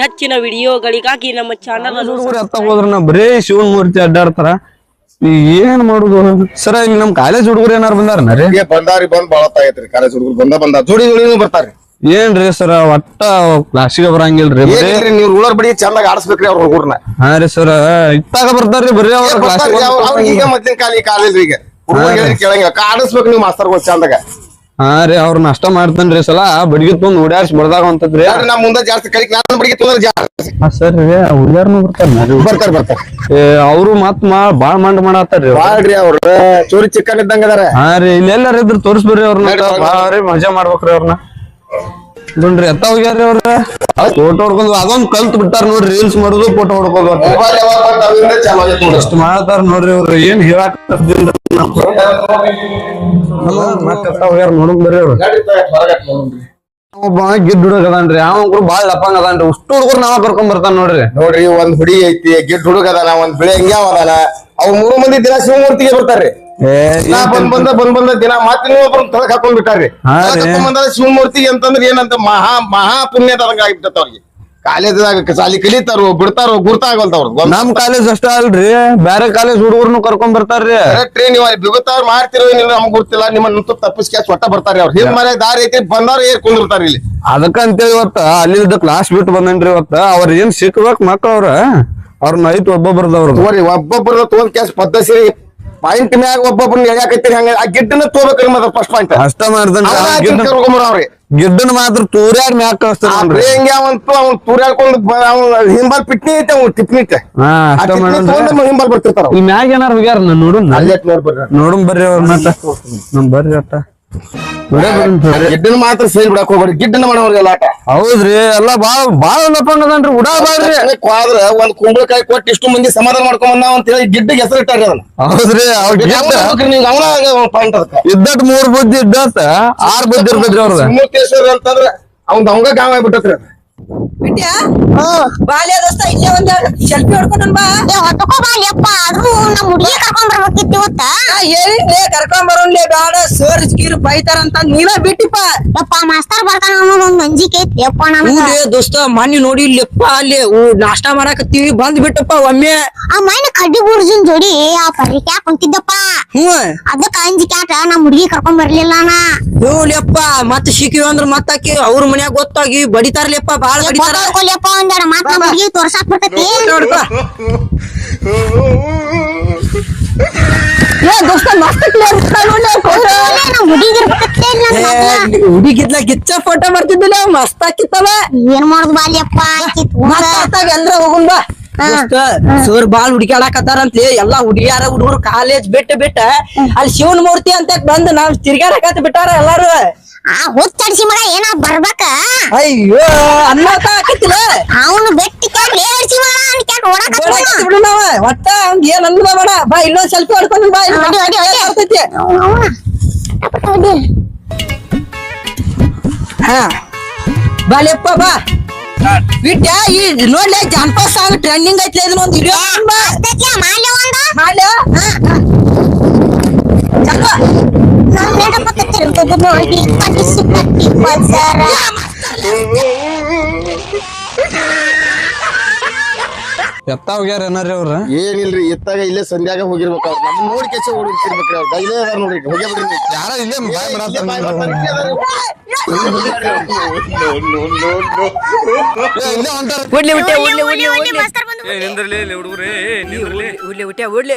ಹೆಚ್ಚಿನ ವಿಡಿಯೋಗಳಿಗಾಗಿ ನಮ್ಮ ಚಾನಲ್ ಅನ್ನು ಹುಡುಗರು ಎತ್ತ ಹೋದ್ರ ನಾ ಬರೇ ಶಿವನ್ ಮೂರ್ತಿ ಅಡ್ಡಾಡ್ತಾರ ಏನ್ ಮಾಡುದು? ಸರ ಇಲ್ಲಿ ನಮ್ ಕಾಲೇಜ್ ಹುಡುಗರು ಏನಾರ ಬಂದಾರ ಬಂದಾರಿ ಬಂದ್ ಬಾಳ ಐತ್ರಿ ಕಾಲೇಜ್ ಹುಡುಗರು ಬಂದ ಬಂದ ಜೋಡಿ ಜೋಡಿನೂ ಬರ್ತಾರಿ ಏನ್ರಿ ಸರ ಒಟ್ಟ ಕ್ಲಾಸಿಗೆ ಬರಂಗಿಲ್ರಿ ನೀವ್ ನೀವು ರೂಲರ್ ಬಡಿ ಚೆನ್ನಾಗಿ ಆಡಿಸ್ಬೇಕ್ರಿ ಅವ್ರ ಹುಡುಗರ್ನ. ಹಾ ರೀ ಸರ ಇತ್ತಾಗ ಬರ್ತಾರ್ರಿ ಬರೀ ಅವ್ರ ಕ್ಲಾಸ್ ಈಗ ಮೊದ್ಲಿನ ಕಾಲ ಈ ಕಾಲೇಜ್ ಈಗ ಹುಡುಗರಿಗೆ ಕೇಳಂಗಿಲ್ಲ. ಆಡಿಸ್ಬೇಕು ನೀವು ಮಾಸ್ತರ್ಗಳು ಚಂದಾಗ. ಹಾ ರೀ ಅವ್ರ ನಷ್ಟ ಮಾಡ್ತಾನ್ರಿ ಸಲ. ಬಡ್ಗಿ ತೊಂದ್ ಓಡಾಡ್ಸಿ ಬಡ್ದಾಗ ಅಂತದ್ರಿ ಯಾರು ನಾ ಮುಂದೆ ಜಾಸ್ತಿ ಕಲಿಕ್ ನಾನು ಬಡಿಗೆ ತೊಂದ್ರೆ ಜಾಸ್ತಿ. ಹಾ ಸರ್ ರೀ ಹುಡುಗ್ಯಾರ್ನು ಬರ್ತಾರ ಬರ್ತಾರ ಬರ್ತಾರ. ಅವರು ಮತ್ ಮಾ ಬಾಳ್ ಮಂಡ್ ಮಾಡತ್ತಾರ್ರಿ ಬಾಳ್ರಿ ಮಾಡ್ರಿ ಅವ್ರ. ಚೋರಿ ಚಿಕ್ಕನ್ ಇದ್ದಂಗ ಅದಾರ. ಹಾ ರೀ ಇಲ್ಲೆಲ್ಲಾರ ಇದ್ರ ತೋರಿಸ್ಬಿಡ್ರಿ ಅವ್ರನ್ನ ಮಜಾ ಮಾಡ್ಬೇಕ್ರಿ ಅವ್ರನ್ನ ನೋಡ್ರಿ ಎತ್ತ ಹೋಗ್ಯಾರ್ರಿ ಅವ್ರ? ಫೋಟೋ ಹೊಡ್ಕೊಂಡು ಅದೊಂದು ಕಲ್ತ್ ಬಿಟ್ಟಾರ ನೋಡ್ರಿ ರೀಲ್ಸ್ ಮಾಡುದು ಫೋಟೋ. ಅಷ್ಟ್ ಮಾಡ್ತಾರ ನೋಡ್ರಿ ಅವ್ರು, ಏನ್ ಹೇಳಕ್ ಮತ್ತೆ ಎತ್ತ ಹೋಗ್ಯಾರ ಅವ್ರು. ಒಬ್ಬ ಅದಾನ್ರಿ ಅವ ಬಾಳ್ ಲಪಂಗ್ ಅದಾನ್ರಿ. ಅಷ್ಟು ಹುಡುಗರು ನಾವ ಕರ್ಕೊಂಡ್ ಬರ್ತಾನ ನೋಡ್ರಿ. ನೋಡ್ರಿ, ಒಂದ್ ಹುಡಿ ಐತಿ ಗಿಡ್ ಹುಡುಗ ಅದಾನ, ಒಂದ್ ಬಿಳಿ ಹಂಗ್ಯಾವ ಅದಾನ. ಅವ್ ಮೂರು ಮಂದಿ ದಿನ ಶಿವಮೂರ್ತಿಗೆ ಬರ್ತಾರ್ರಿ. ನಾ ಬಂದ್ ಬಂದ ಬಂದ್ ಬಂದ ದಿನ ಮತ್ತೆ ನೀವು ಒಬ್ರು ತಳಕ್ ಹಾಕೊಂಡ್ ಬಿಟ್ಟಾರ್ರಿ. ಬಂದಾಗ ಶಿವಮೂರ್ತಿ ಅಂತಂದ್ರೆ ಏನಂತ ಮಹಾ ಮಹಾ ಪುಣ್ಯದ ಆಗಿಬಿಟ್ಟ ಅವ್ರಿಗೆ. ಕಾಲೇಜದಾಗ ಸಾಲಿ ಕಲಿತಾರೋ ಬಿಡ್ತಾರೋ ಗುರ್ತಾಗಲ್ತ ಅವ್ರದ್ದು ನಮ್ ಕಾಲೇಜ್ ಅಷ್ಟ ಅಲ್ರಿ. ಬೇರೆ ಕಾಲೇಜ್ ಹುಡುಗರ್ನು ಕರ್ಕೊಂಡ್ ಬರ್ತಾರ್ರಿ. ಟ್ರೈನ್ ನೀವು ಅಲ್ಲಿ ಬಿಗುತ್ತಾರ ಮಾಡ್ತಿರೋ ಏನಿಲ್ಲ ನಮ್ಗೆ ಗೊತ್ತಿಲ್ಲ ನಿಮ್ಮನ್ನ ತಪ್ಪಿಸ್ಕ್ಯಾಸ್ ಒಟ್ಟ ಬರ್ತಾರೆ ಅವ್ರು. ಹಿಂದ್ ಮನೆ ದಾರಿ ಐತಿ ಬಂದವ್ರ ಏರ್ ಕುಂದಿರ್ತಾರ ಇಲ್ಲಿ. ಅದಕ್ಕ ಅಂತೇಳಿ ಇವತ್ತ ಅಲ್ಲಿದ್ದ ಕ್ಲಾಸ್ ಬಿಟ್ಟು ಬಂದನ್ರಿ ಇವತ್ತ. ಅವ್ರ ಏನ್ ಸಿಕ್ಬೇಕು ಮಕ್ಳು ಅವ್ರ ಅವ್ರ ನೈಟ್ ಒಬ್ಬೊಬ್ಬರದವ್ರ ಒಬ್ಬೊಬ್ಬರದ ಒಬ್ಬೊಬ್ಬರ ತಗೊಂಡ್ ಕ್ಯಾಸ್ ಪದ್ಧತಿ ಪಾಯಿಂಟ್ ಮ್ಯಾಗ ಒಬ್ಬೊಬ್ಬರನ್ನ ಎಳ್ಯಾಕತ್ತೀರಿ ಹಂಗ ಆ ಗಿಡ್ಡನ ತೋಬೇಕ್ರಿ ಮತ್ತೆ ಫಸ್ಟ್ ಪಾಯಿಂಟ್ ಅಷ್ಟ ಮಾಡ್ದನ್ರಿ ಅವ್ರಿ ಗಿಡ್ಡನ್ ಮಾತ್ರ ತೂರ್ಯಾಡ್ ಮ್ಯಾಕ್ ಆ ಕಳಿಸ್ತಾರ ಪ್ರೇಂಗಿ ಅವಂತು ಅವ್ನ್ ತೂರ್ಯಾಡ್ಕೊಂಡು ಅವ್ನ ಹಿಂಬಲ್ ಪಿಟ್ನಿ ಐತೆ ಅವ್ನು ಟಿಪ್ನಿ ಐತೆ. ಹಿಂಬಲ್ ಬರ್ತಿರ್ತಾರ ಈ ಮ್ಯಾಗ ಏನಾರ ಹೋಗ್ಯಾರ ನೋಡು ನೋಡುನ್ ಬರ್ರಿ ಅವ್ರ ಮತ್ತ. ನಮ್ ಬರ್ರಿ ಅಟ್ಟ. ಗಿಡ್ಡನ್ನ ಮಾತ್ರ ಸೇಲ್ ಬಿಡಕ್ ಹೋಗ್ಬೇಡಿ ಗಿಡ್ಡನ್ನ ಮಾಡೋರ್ಗೆಲ್ಲ ಆಟ ಹೌದ್ರಿ ಎಲ್ಲಾ ಬಾಳ ಬಾಳ ಅದನ್ರಿ ಉಡಾ ಬಾಳ್ರಿ ಜನಕ್ಕೆ ಒಂದ್ ಕುಂಬಳಕಾಯಿ ಕೊಟ್ಟು ಇಷ್ಟು ಮಂದಿ ಸಮಾಧಾನ ಮಾಡ್ಕೊಂಡ್ ಅಂತ ಹೇಳಿ ಗಿಡ್ಡಿಗೆ ಹೆಸರು ಇಟ್ಟಾರಿ ಅದನ್ನ. ಹೌದ್ರಿ ನೀವು ಅವನ ಪಾಯಿಂಟ್ ಅದಕ್ಕೆ. ಇದ್ದಟ್ ಮೂರ್ ಬುದ್ಧಿ ಇದ್ದತ್ತ ಆರ್ ಬುದ್ಧಿ ಇರ್ತೈತ್ರಿ ಅವ್ರದ. ಮೂರ್ತೇಶ್ವರ ಅಂತಂದ್ರೆ ಅವ್ನ್ ಅವಂಗ ಗಾವ ಆಗ್ಬಿಟ್ಟತ್ರಿ ಬಿಟ್ಯಾ ಬಾಲ್ಯ ದೋಸ್ತ ಇಲ್ಲೇ ಒಂದ್ ಸೆಲ್ಫಿ ಹೊಡ್ಕೊಂಡ್ ಬಾ. ಏ ಹೊತ್ಕೋ ಬಾ ಯಪ್ಪ ಆದ್ರೂ ನಮ್ ಹುಡುಗಿ ಕರ್ಕೊಂಡ್ ಬರ್ಬೇಕಿತ್ತು ಇವತ್ತ. ಹೇಳಿದ್ಲೆ ಕರ್ಕೊಂಡ್ ಬರೋನ್ಲೆ ಬೇಡ. ಸರ್ ಗೀರ್ ಬೈತಾರ ಅಂತ ನೀನ ಬಿಟ್ಟಿಪ್ಪ. ಯಪ್ಪ ಮಾಸ್ತರ್ ಬರ್ತಾನ ಅನ್ನೋದ್ ಒಂದ್ ಅಂಜಿಕೆ ಐತಿ ಯಪ್ಪ ನನಗ. ದೋಸ್ತ ಮಣ್ಣಿ ನೋಡಿ ಇಲ್ಲಪ್ಪ ಅಲ್ಲಿ ನಾಷ್ಟಾ ಮಾಡಾಕತ್ತೀವಿ ಬಂದ್ ಬಿಟ್ಟಪ್ಪ ಒಮ್ಮೆ. ಆ ಮೈನ ಕಡ್ಡಿ ಬುರ್ಜಿನ್ ಜೋಡಿ ಆ ಪರ್ರಿಕ್ಯಾ ಕುಂತಿದ್ದಪ್ಪ ಹ್ಞೂ. ಅದಕ್ಕ ಅಂಜಿಕೆ ಆಟ ನಮ್ ಹುಡುಗಿ ಕರ್ಕೊಂಡ್ ಬರ್ಲಿಲ್ಲ ನಾ ಹೂಲೆಪ್ಪ ಮತ್ ಸಿಕ್ಕಿವಿ ಅಂದ್ರ ಮತ್ತಾಕಿ ಅವ್ರ ಮನ್ಯಾಗ ಗೊತ್ತಾಗಿ ಬಡಿತಾರ್ಲೆಪ್ಪ ಬಾಳ ಬಡಿತಾರ. ಯಪ್ಪ ಒಂದೆರಡು ಮಾತ್ ಹುಡುಗಿ ತೋರ್ಸಾಕ್ ಬರ್ತೈತಿ. ಹುಡುಗಿದ್ಲ ಗಿಚ್ಚ ಫೋಟೋ ಮಾಡ್ತಿದ್ದಿಲ್ಲ ಮಸ್ತ್ ಹಾಕಿತ್ತವ ಏನ್ ಮಾಡುದು ಬಾಲ್ಯಪ್ಪ ಎಲ್ರ ಹೋಗುನ್ ಬಾ. ಸರ್ ಬಾಳ್ ಹುಡುಕ್ಯಾಡಕತ್ತಾರಂತ್ಲಿ. ಎಲ್ಲಾ ಹುಡುಗಿಯಾರ ಹುಡುಗರು ಕಾಲೇಜ್ ಬಿಟ್ಟು. ಬಿಟ್ಟ ಅಲ್ಲಿ ಶಿವನ್ ಮೂರ್ತಿ ಅಂತ ಬಂದ್ ನಾವ್ ತಿರ್ಗಾಡಕತ್ ಬಿಟ್ಟಾರ ಎಲ್ಲಾರು. ಆ ಹುಚ್ಚಡಿಸಿ ಮಗ ಏನ ಬರ್ಬೇಕ? ಅಯ್ಯೋ ಅನ್ನತ ಹಾಕತ್ತಿಲ್ಲ ಅವನು ಬೆಟ್ಟಿ ಕ್ಯಾಟ್ ಏಡ್ಸಿ ಮಗ ಅವ್ನ್ ಕ್ಯಾಟ್ ಬಿಡು ನಾವ. ಒಟ್ಟ ಅವ್ನ್ ಏನ್ ಅನ್ನದ ಬೇಡ. ಬಾ ಇಲ್ಲೊಂದ್ ಸೆಲ್ಫಿ ಹೊಡ್ಕೊಂಡು ಬಾ ಇಲ್ಲಿ. ಬರ್ತೈತಿ. ಹಾ. ಬಾಲೆಪ್ಪ ಬಾ. ಬಿಟ್ಟ ಈ ನೋಡ್ಲೆ ಜಾನಪದ ಸಾಂಗ್ ಟ್ರೆಂಡಿಂಗ್ ಐತ್ಲೆ ಇದನ್ನ ಒಂದ್ ವಿಡಿಯೋ ಮಾಲ್ಯ ಒಂದ? ಮಾಡ್ಲ? ಚಲೋ ತಿರುಗುದು ನೋಡಿ ಕಟ್ಟಿಸಿ ಕಟ್ಟಿ ಪಲ್ಸರ. ಎತ್ತ ಹೋಗ್ಯಾರ ಏನಾರಿ ಅವ್ರ? ಏನಿಲ್ರಿ ಇತ್ತಾಗ ಇಲ್ಲೇ ಸಂಧ್ಯಾಗ ಹೋಗಿರ್ಬೇಕು ಅವ್ರು. ನೋಡಿ ಕೆಚ್ಚ ಓಡಿರ್ತಿರ್ಬೇಕ್ರಿ ಅವ್ರು. ಇಲ್ಲೇ ಅದಾರ ನೋಡ್ರಿ ಹೋಗಿ ಬಿಡ್ರಿ ಯಾರ ಇಲ್ಲೇ ಬಾಯ್ ಮಾಡತ್ತಾರ ನಿಂದ್ರಲಿ ಹುಡುಗರೇ ನಿಂದ್ರಲಿ. ಉಡ್ಲಿ ಉಡ್ಲಿ.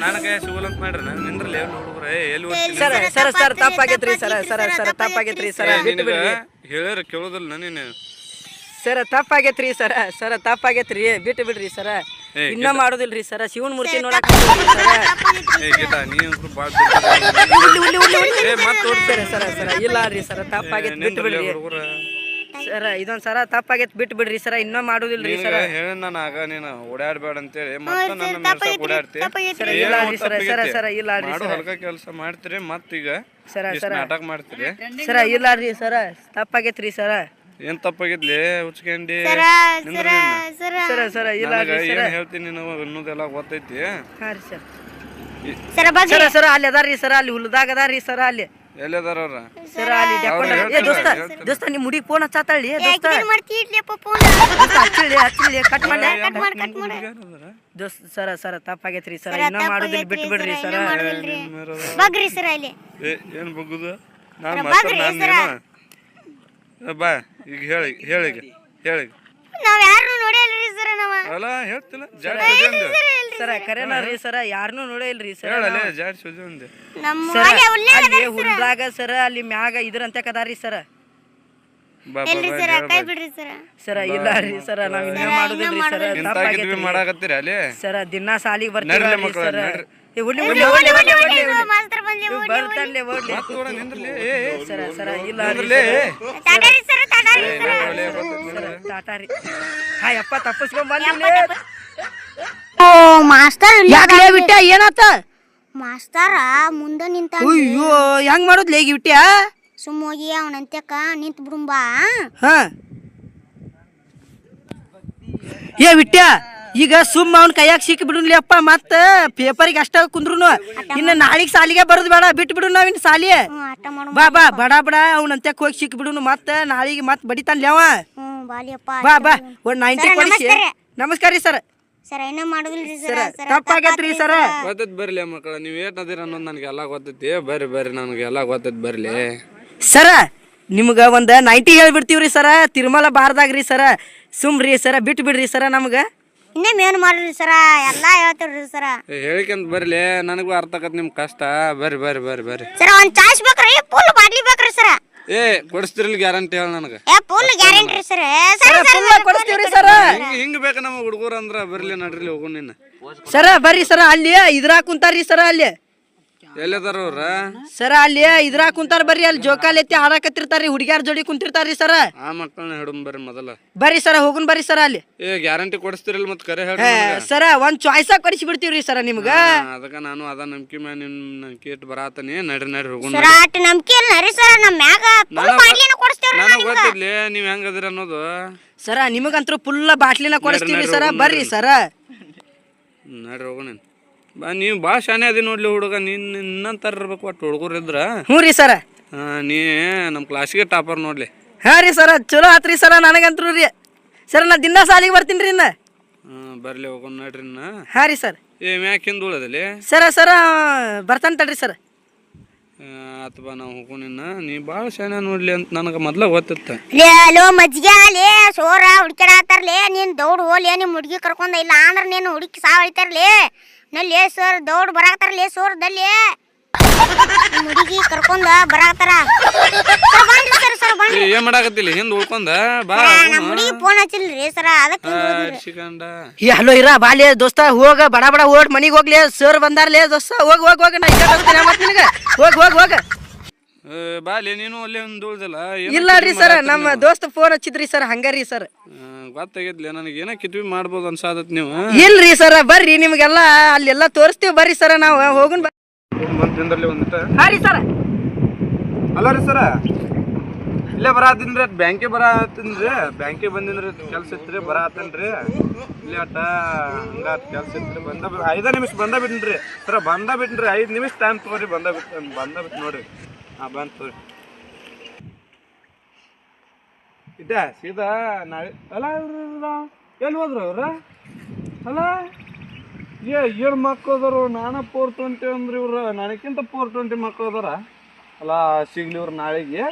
ನನಗೆ ಅಂತ ಮಾಡ್ರಿ ನಾನು ನಿಂದ್ರಲ್ಲಿ ಏನು ಹುಡುಗರೇ ಎಲ್ಲಿ ಸರ ಸರ ಸರ್ ತಪ್ಪಾಗೈತ್ರಿ ಸರ ಸರ ಸರ್ ತಪ್ಪಾಗೈತ್ರಿ ಸರ್ ಬಿಟ್ಟು ನಿನಗ ಬಿಡ್ರಿ ಹೇಳಿರ ಕೇಳೋದಿಲ್ಲ ನೀನು ಸರ ತಪ್ಪಾಗೈತ್ರಿ ಸರ ಸರ್ ತಪ್ಪಾಗೈತ್ರಿ ಬಿಟ್ಟು ಬಿಡ್ರಿ ಸರ. ಇನ್ನ ಮಾಡೋದಿಲ್ರಿ ಸರ ಶಿವನ್ ಮೂರ್ತಿ ನೋಡಕ್ ಏ ಗಿಡ ನೀ ಅಂಕರು ಭಾಳ ಸರ ಸರ ಸರ ಇಲ್ಲ ರೀ ಸರ ತಪ್ಪಾಗೈತ್ ಬಿಟ್ಟು ಬಿಡ್ರಿ. ಹುಡುಗರ? ಸರ ಇದೊಂದ್ ಸರ ತಪ್ಪಾಗೈತ್ ಬಿಟ್ಟು ಬಿಡ್ರಿ ಸರ ಇನ್ನೂ ಮಾಡುದಿಲ್ಲ ಸರ. ಹೇಳ ನಾನು ಆಗ ನೀನು ಓಡಾಡ್ಬೇಡ ಅಂತೇಳಿ ಮತ್ತೆ ನನ್ನ ಓಡಾಡ್ತಿ. ಸರ, ಏನೋ ಇಲ್ಲ ರೀ ಸರ, ಸರ, ಸರ, ಇಲ್ಲ ರೀ ಮಾಡು ಸರ. ಹಲ್ಕ ಕೆಲಸ ಮಾಡ್ತೀರಿ ಮತ್ತೀಗ ಸರ, ಸರ. ನಾಟಕ ಮಾಡ್ತೀರಿ. ಸರ ಇಲ್ಲ ರೀ ಸರ ತಪ್ಪಾಗೈತ್ರಿ ಸರ. ಏನ್ ತಪ್ಪಾಗಿದ್ಲಿ ಉಚ್ಕೊಂಡಿ? ಸರ ಸರ ಇಲ್ಲ ಏನ್ ಹೇಳ್ತೀನಿ ನೀನು ಅನ್ನೋದೆಲ್ಲ ಗೊತ್ತೈತಿ. ಸರ್. ಸರ ಸರ ಸರ ಅಲ್ಲಿ ಅದಾರ್ರಿ ಸರ ಅಲ್ಲಿ ಹುಲ್ದಾಗ ಅದಾರ್ರಿ ಸರ ಅಲ್ಲಿ. ಎಲ್ಲದಾರ ಅವ್ರ? ಸರ ಅಲ್ಲಿ ಡೆಕೋಟ ಏ ದೋಸ್ತ ದೋಸ್ತ ನಿಮ್ ಹುಡುಗಿ ಫೋನ್ ದೋಸ್ತ. ಹಚ್ಚಿಳ್ಳಿ ಕಟ್ ಮಾಡಿ ಕಟ್ ಮಾಡಿ ಕಟ್ ಮಾಡಿ ದೋಸ್ತ ಸರ ಸರ ತಪ್ಪಾಗೈತ್ರಿ ಸರ ಸರ, ಇನ್ನ ಮಾಡೋದಿಲ್ಲ ಬಿಟ್ಬಿಡ್ರಿ ಬಿಟ್ಟು ಬಿಡ್ರಿ ಸರ, ಸರ ಬಗ್ರಿ ಸರ ಇಲ್ಲಿ. ಏ ಏನ್ ಬಗ್ಗುದು? ನಾನು ಬಾ ಈಗ ಹೇಳಿ ಹೇಳಿ ಹೇಳಿ ನಾವು ಯಾರು ನೋಡಿಲ್ರಿ ಸರ ನಾವು. ಅಲ್ಲ ಹೇಳ್ತಿಲ್ಲ ಸರ ಕರೆನ ರೀ ಸರ ಯಾರನ್ನೂ ನೋಡೇ ಇಲ್ರಿ ಸರ ಸರ ಅಲ್ಲಿ ಹುಲ್ದಾಗ ಸರ. ಅಲ್ಲಿ ಮ್ಯಾಗ ಇದ್ರಂತ ಕದಾರಿ ಸರ. ಸರ ಕೈ ಬಿಡ್ರಿ ಸರ. ಸರ ಇಲ್ಲ ರೀ ಸರ ನಾವ್ ಇನ್ನ ಮಾಡೋದಿಲ್ರಿ ಸರ ಇಂತಾಗಿದ್ವಿ ತಪ್ಪಾಗೈತ್ರಿ ಮಾಡಾಕತ್ತೀರಿ ಅಲ್ಲಿ? ಸರ ದಿನಾ ಸಾಲಿಗೆ ಬರ್ತೀವಿ ಸರ. ಏ. ಮಾಸ್ತರ್ ಬಂದ್ಲಿ ಏ ಏ. ಸರ ಸರ ಇಲ್ಲ ರೀ ನಿಂದ್ರಲಿ ಸರ ತಾಟಾರಿ ಸರ. ಸರ, ಟಾಟಾ ರೀ ಹಾ ಯಪ್ಪ ತಪ್ಪಿಸ್ಕೊಂಡ್ ಓ ಮಾಸ್ತರ್ ಯಾಕೆ ಬಿಟ್ಟ ಏನಾತ? ಮಾಸ್ತಾರ ಮುಂದೆ ನಿಂತ ಅಯ್ಯೋ ಹೆಂಗ್ ಮಾಡೋದ್ಲೆ ಈಗ ಬಿಟ್ಟ್ಯಾ ಸುಮ್ಮ ಹೋಗಿ ಅವನಂತ್ಯಕ ನಿಂತ್ ಬಿಡುಂಬಾ ಹಾ. ಏ ಬಿಟ್ಟ್ಯಾ ಈಗ ಸುಮ್ಮ ಅವ್ನ ಕೈಯಾಗ ಸಿಕ್ಕಿ ಬಿಡುನ್ಲಿ ಅಪ್ಪ ಮತ್ತ ಪೇಪರಿಗೆ ಅಷ್ಟ ಕುಂದ್ರುನು ಇನ್ನ ನಾಳಿಗ್ ಸಾಲಿಗೆ ಬರೋದು ಬೇಡ ಬಿಟ್ ಬಿಡು ನಾವಿನ್ ಸಾಲಿ. ಆಟ ಮಾಡು ಬಾ ಬಾ ಬಡ ಬಡ ಅಂತ ಹೋಗಿ ಸಿಕ್ಕಿ ಬಿಡುನು ಮತ್ತ ನಾಳಿಗೆ ಮತ್ ಬಡಿತಾನ್ಲಿ ಅವ. ಹ್ಞೂ ಬಾಲಿಯಪ್ಪ ಬಾ ಬಾ ಒಂದ್ ನೈಂಟಿ ಕೊಡಿಸಿ. ನಮಸ್ಕಾರ. ನಮಸ್ಕಾರ ರೀ ಸರ್. ಸರ ಏನೋ ಮಾಡುದಿಲ್ರಿ ಸರ ತಪ್ಪಾಗೈತ್ರಿ ಸರ. ಗೊತ್ತೈತ್ ಬರ್ಲಿ ಮಕ್ಕಳ ನೀವ್ ಏಟ್ ಅದಿರ ಅನ್ನೋದು ನನಗೆ ಎಲ್ಲ ಗೊತ್ತೈತಿ. ಬರ್ರಿ ಬರ್ರಿ ನನಗೆ ಎಲ್ಲ ಗೊತ್ತೈತ್ ಬರ್ಲಿ. ಸರ ನಿಮ್ಗ ಒಂದ್ ನೈಂಟಿ ಹೇಳ್ಬಿಡ್ತೀವ್ರಿ ಸರ ತಿರುಮಲ ಬಾರ್ದಾಗ್ರಿ ಸರ ಸುಮ್ರಿ ಸರ ಬಿಟ್ಟು ಬಿಡ್ರಿ ಸರ ನಮ್ಗ. ಇನ್ನೇಮ್ ಏನು ಮಾಡ್ರಿ ಸರ ಎಲ್ಲಾ ಹೇಳ್ತೀವ್ರಿ ಸರ. ಹೇಳಿಕಂತ ಬರ್ಲಿ ನನಗೂ ಅರ್ಥ ನಿಮ್ ಕಷ್ಟ. ಬರ್ರಿ ಬರ್ರಿ ಬರ್ರಿ ಬರ್ರಿ. ಸರ ಒಂದ್ ಚಾಯ್ಸ್ ಬೇಕ್ರಿ ಫುಲ್ ಬಾಟ್ಲಿ ಬೇಕ್ರಿ ಸರ. ಏ ಕೊಡಿಸ್ತಿರ್ಲಿ ಗ್ಯಾರಂಟಿ ಹೇಳ ನನಗೆ. ಏ ಫುಲ್ ಗ್ಯಾರಂಟಿ ಸರ. ಸರ ಕೊಡಿಸ್ತೀವ್ರಿ ಸರ. ಹಿಂಗ ಹಿಂಗ್ ಬೇಕು ನಮ್ಮ ಹುಡುಗರು ಅಂದ್ರ ಬರ್ಲಿ ನಡ್ರಿ ಹೋಗೋಣ ನಿನ್ನ. ಸರ ಬರ್ರಿ ಸರ ಅಲ್ಲಿ ಇದ್ರಾಗ ಕುಂತಾರ್ರಿ ಸರ ಅಲ್ಲಿ. ಎಲ್ಲದಾರ ಅವ್ರ ಸರ ಅಲ್ಲಿ ಇದ್ರಾಗ ಕುಂತಾರ ಬರ್ರಿ ಅಲ್ಲಿ ಜೋಕಾಲಿ ಎತ್ತಿ ಹಾಡಕತ್ತಿರ್ತಾರ್ರಿ ಹುಡುಗ್ಯಾರ ಜೋಡಿ ಕುಂತಿರ್ತಾರ್ರಿ ಸರ. ಆ ಮಕ್ಕಳನ್ನ ಹಿಡಮ್ ಬರ್ರಿ ಮೊದಲ. ಬರ್ರಿ ಸರ ಹೋಗುನ್ ಬರ್ರಿ ಸರ ಅಲ್ಲಿ. ಏ ಗ್ಯಾರಂಟಿ ಕೊಡಿಸ್ತಿರಲ್ ಮತ್ ಕರೆ ಹೇಳ್ರಿ ಸರ ಒಂದ್ ಚಾಯ್ಸ ಕೊಡಿಸಿ ಬಿಡ್ತೀವ್ರಿ ಸರ ನಿಮ್ಗ. ಅದಕ್ಕ ನಾನು ಅದ ನಂಬಿಕೆ ಮ್ಯಾಲ ನಿಮ್ ಕೇಟ್ ಬರಾತನಿ ನಡ್ರಿ ನಡ್ರಿ ಹೋಗುನ್ ಸರ ಅಟ್ ನಂಬಿಕೆ ಇಲ್ಲ ರೀ ಸರ ಮ್ಯಾಗ ಫುಲ್ ಬಾಟ್ಲಿನ ಕೊಡಿಸ್ತೇವ್ರಿ ನನಗ್ ಗೊತ್ತಿರ್ಲಿ ನೀವ್ ಹೆಂಗದಿರ ಅನ್ನೋದು. ಸರ ನಿಮಗಂತೂ ಫುಲ್ ಬಾಟ್ಲಿನ ಕೊಡಿಸ್ತೀವ್ರಿ ಸರ ಬರ್ರಿ ಸರ. ನಡ್ರಿ ಹೋಗು ನೀನ್. ಬಾ ನೀವು ಭಾಳ ಶಾನೆ ಅದಿ ನೋಡ್ಲಿ ಹುಡುಗ ನೀನ್ ನಿನ್ನಂತರ ಇರ್ಬೇಕು ಒಟ್ಟು ಹುಡುಗರು ಇದ್ರ. ಹ್ಞೂ ರೀ ಸರ. ನೀ ನಮ್ಮ ಕ್ಲಾಸಿಗೆ ಟಾಪರ್ ನೋಡ್ಲಿ. ಹಾ ರೀ ಸರ ಚಲೋ ಆತ್ರಿ ಸರ ನನಗಂತ್ರು ರೀ. ಸರ ನಾ ದಿನ ಸಾಲಿಗೆ ಬರ್ತೀನಿ ರೀ ಇನ್ನ. ಹ್ಮ್ ಬರ್ಲಿ ಹೋಗೋಣ ನಡ್ರಿ ಇನ್ನ. ಹಾ ರೀ ಸರ್. ಏ ಮ್ಯಾಕ್ ಹಿಂದ್ ಉಳದಲ್ಲಿ ಸರ ಸರ ಬರ್ತಾನೆ ತಡ್ರಿ ಸರ್. ಅಥವಾ ನಾವು ಹೋಗೋಣ ನೀ ಭಾಳ ಶಾನೆ ನೋಡ್ಲಿ ಅಂತ ನನಗೆ ಮೊದ್ಲ ಗೊತ್ತಿತ್ತ. ಲೇ, ಲೋ ಮಜ್ಜಿಗೆ, ಲೇ, ಸೋರ ದೌಡ್ ಹೋಲಿ ನಿಮ್ ಹುಡುಗಿ ಕರ್ಕೊಂಡ, ಇಲ್ಲ ಅಂದ್ರೆ ನೀನು ಹುಡುಕಿ ಸಾವ್ನಲ್ಲಿ ಸರ್, ದೌಡ್ ಬರಾಕತ್ತಾರ್ಲೇ ಸೋರ್ ದಲ್ಲಿ ನಿಮ್ ಹುಡುಗಿ ಕರ್ಕೊಂಡ ಬರಾಕತ್ತಾರ. ಸರ್ ಬನ್ರಿ ಏನ್ ಮಾಡಾಕತ್ತಿಲ್ಲ ಹಿಂದ್ ಉಳ್ಕೊಂಡ? ಬಾ ನಮ್ಮ ಹುಡುಗಿ ಫೋನ್ ಹಚ್ಚಿಲ್ರಿ ಸರ ಅದಕ್ಕೆ ಏ ಹಲೋ ಇರ ಬಾಲ್ಯ ದೋಸ್ತ ಹೋಗ ಬಡ ಬಡ ಓಡ್ ಮನಿಗೆ ಹೋಗ್ಲಿ ಸರ್ ಬಂದಾರ್ಲೇ ದೋಸ್ತ ಹೋಗ್ ಹೋಗ್ ಹೋಗ ನಾ ಈಗ ಹೋಗ್ತೀನಿ ಮತ್ ನಿನಗ. ಹೋಗ್ ಹೋಗ್ ಹೋಗ. ಬಾಲಿ ನೀನು ಅಲ್ಲೇ ಒಂದು ಉಳ್ದಲ್ಲ ಇಲ್ಲ ರೀ ಸರ್ ನಮ್ಮ ದೋಸ್ತ ಫೋನ್ ಹಚ್ಚಿದ್ರಿ ಸರ್ ಹಂಗಾರಿ ಸರ್. ಗೊತ್ತಾಗಿದ್ಲಿ ನನಗೆ ಏನೋ ಕಿತ್ವಿ ಮಾಡ್ಬೋದು ಅನ್ಸಾದತ್ ನೀವು ಇಲ್ರಿ ಸರ್ ಬರ್ರಿ ನಿಮ್ಗೆಲ್ಲ ಅಲ್ಲೆಲ್ಲ ತೋರಿಸ್ತೀವಿ ಬರ್ರಿ ಸರ್ ನಾವು ಹೋಗುನ್ ಬ- ಬಂದ್ರಿ ಒಂದಿಟ ಹಾ ರೀ ಸರ್. ಅಲ್ಲ ರೀ ಸರ ಇಲ್ಲೇ ಬರಾತಿನ್ರಿ ಅಟ್ ಬ್ಯಾಂಕಿಗೆ ಬರಾತಿನ್ರಿ. ಬ್ಯಾಂಕಿಗೆ ಬಂದಿನ್ರಿ ಕೆಲ್ಸ ಇತ್ರಿ ಬರಾತನ್ರಿ. ಇಲ್ಲೇ ಅಟ್ಟ ಹಂಗ ಕೆಲ್ಸ ಇತ್ರಿ ಬಂದ ಐದ ನಿಮಿಷ ಬಂದ ಬಿಟ್ನ್ರಿ. ಸರ ಬಂದ ಬಿಟ್ನ್ರಿ ಐದು ನಿಮಿಷ ಟೈಮ್ ತಗೋರಿ ಬಂದ ಬಿಟ್ಟ ಬಂದ ಬಿಟ್ಟು ನೋಡ್ರಿ. ಹಾಂ ಬಂದ್ ತೋರಿ ಇದ್ದ ಸೀದಾ ನಾಳೆ ಅಲ್ಲ ಎಲ್ಲಿ ಹೋದ್ರು ಅವ್ರ? ಅಲ್ಲ? ಏ ಏಳು ಮಕ್ಳು ಅದಾರು ನಾನ ಫೋರ್ ಟ್ವೆಂಟಿ ಅಂದ್ರೆ ಇವ್ರ ನನಕ್ಕಿಂತ ಫೋರ್ ಟ್ವೆಂಟಿ ಮಕ್ಳು ಅದಾರ. ಅಲ್ಲ ಸಿಗ್ಲಿ ಇವ್ರು ನಾಳೆಗೆ.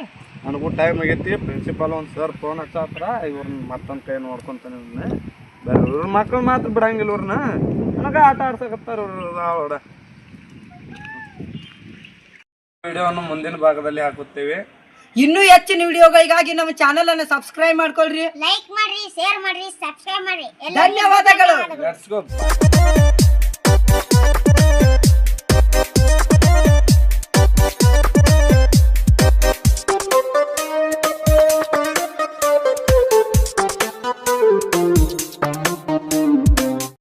ನನಗೂ ಟೈಮ್ ಆಗೈತಿ. ಪ್ರಿನ್ಸಿಪಾಲ್ ಒಂದು ಸರ್ ಫೋನ್ ಹಚ್ಚಾತ್ರ ಇವ್ರನ್ನ ಮತ್ತೊಂದು ಕೈ ನೋಡ್ಕೊಂತಾನೆ ಇವ್ರನ್ನ ಬೇರೆ ಇವ್ರ ಮಕ್ಳು ಮಾತ್ರ ಬಿಡಂಗಿಲ್ಲ ಇವ್ರನ್ನ ನನಗೆ ಆಟ ಆಡ್ಸಕತ್ತಾರ ಇವ್ರ ಅವಡ ವಿಡಿಯೋವನ್ನು ಮುಂದಿನ ಭಾಗದಲ್ಲಿ ಹಾಕುತ್ತೇವೆ. ಇನ್ನೂ ಹೆಚ್ಚಿನ ವಿಡಿಯೋಗಳಿಗಾಗಿ ನಮ್ಮ ಚಾನೆಲ್ ಅನ್ನು ಸಬ್ಸ್ಕ್ರೈಬ್ ಮಾಡ್ಕೊಳ್ರಿ. ಲೈಕ್ ಮಾಡ್ರಿ ಶೇರ್ ಮಾಡ್ರಿ ಸಬ್ಸ್ಕ್ರೈಬ್ ಮಾಡ್ರಿ. ಎಲ್ಲ ಧನ್ಯವಾದಗಳು. Let's go